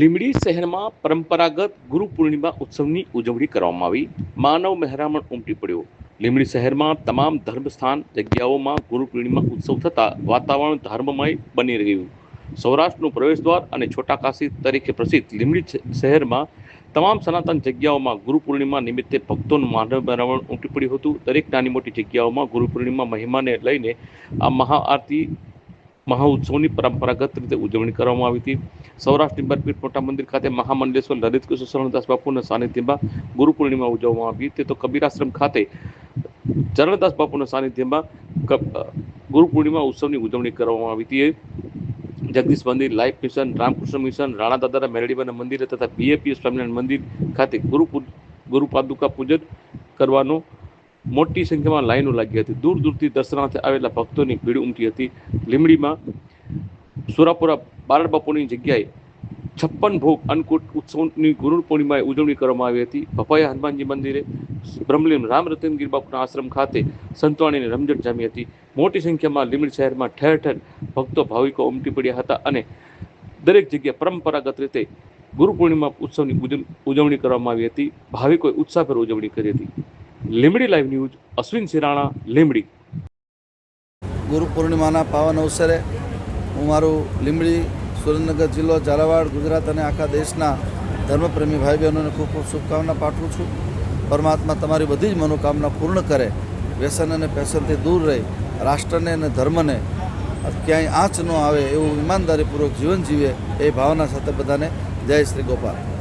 લીંબડી શહેરમાં પરંપરાગત ગુરુ પૂર્ણિમા ઉત્સવની ઉજવણી કરવામાં આવી. માનવ મહેરામણ ઉમટી પડ્યો. લીંબડી શહેરમાં તમામ ધર્મસ્થાન, જગ્યાઓમાં ગુરુ પૂર્ણિમા ઉત્સવ થતાં વાતાવરણ ધર્મમય બની રહ્યું. સૌરાષ્ટ્રનું પ્રવેશદ્વાર અને છોટા કાશી તરીકે પ્રસિદ્ધ લીંબડી શહેરમાં તમામ સનાતન જગ્યાઓમાં ગુરુ પૂર્ણિમા નિમિત્તે ભક્તોનું માનવ મહેરામણ ઉમટી પડ્યું હતું. દરેક નાની મોટી જગ્યાઓમાં ગુરુ પૂર્ણિમા મહિમાને લઈને આ મહાઆરતી મહાઉત્સવની પરંપરાગત રીતે ઉજવણી કરવામાં આવી હતી. સૌરાષ્ટ્રની બરપીઠ મોટા મંદિર ખાતે મહામંડલેશ્વર લલિત કૃષ્ણ શરણદાસ બાપુના સાનિધ્યમાં ગુરુ પૂર્ણિમા ઉજવવામાં આવી. હતી તો કબીરાશ્રમ ખાતે ચરણદાસ બાપુના સાનિધ્યમાં ગુરુ પૂર્ણિમા ઉત્સવની ઉજવણી કરવામાં આવી હતી. જગદીશ મંદિર, life mission, Ramakrishna mission, Rana દાદાના મેરડીબાના મંદિર તથા બીએપીએસ સ્વામિનારાયણ મંદિર ખાતે ગુરુ ગુરુ પાદુકા પૂજન કરવાનો મોટી સંખ્યામાં લાઈનો લાગી હતી. દૂર દૂરથી દર્શનાર્થે આવેલા ભક્તોની ભીડ ઉમટી હતી. લીમડીમાં સુરાપુરા બારડ બાપુની જગ્યાએ છપ્પન ભોગ અન્નકૂટ ઉત્સવની ગુરુ પૂર્ણિમાએ ઉજવણી કરવામાં આવી હતી. ભપાયા હનુમાનજી મંદિરે બ્રહ્મલીમ રામ રતનગીર બાપુના આશ્રમ ખાતે સંતવાણીની રમઝટ જામી હતી. મોટી સંખ્યામાં લીમડી શહેરમાં ઠેર ઠેર ભક્તો ભાવિકો ઉમટી પડ્યા હતા અને દરેક જગ્યાએ પરંપરાગત રીતે ગુરુ પૂર્ણિમા ઉત્સવની ઉજવ- ઉજવણી કરવામાં આવી હતી. ભાવિકોએ ઉત્સાહભેર ઉજવણી કરી હતી. લીંબડી લાઈવ ન્યૂઝ અશ્વિન સિરાણા લીમડી ગુરુ પૂર્ણિમાના પાવન અવસરે હું મારું લીમડી સુરેન્દ્રનગર જિલ્લો, ઝાલાવાડ, ગુજરાત અને આખા દેશના ધર્મપ્રેમી ભાઈ બહેનોને ખૂબ ખૂબ શુભકામના પાઠવું છું. પરમાત્મા તમારી બધી જ મનોકામના પૂર્ણ કરે, વ્યસન અને પેશનથી દૂર રહી, રાષ્ટ્રને અને ધર્મને ક્યાંય આંચ ન આવે એવું ઈમાનદારીપૂર્વક જીવન જીવે એ ભાવના સાથે બધાને જય શ્રી ગોપાલ.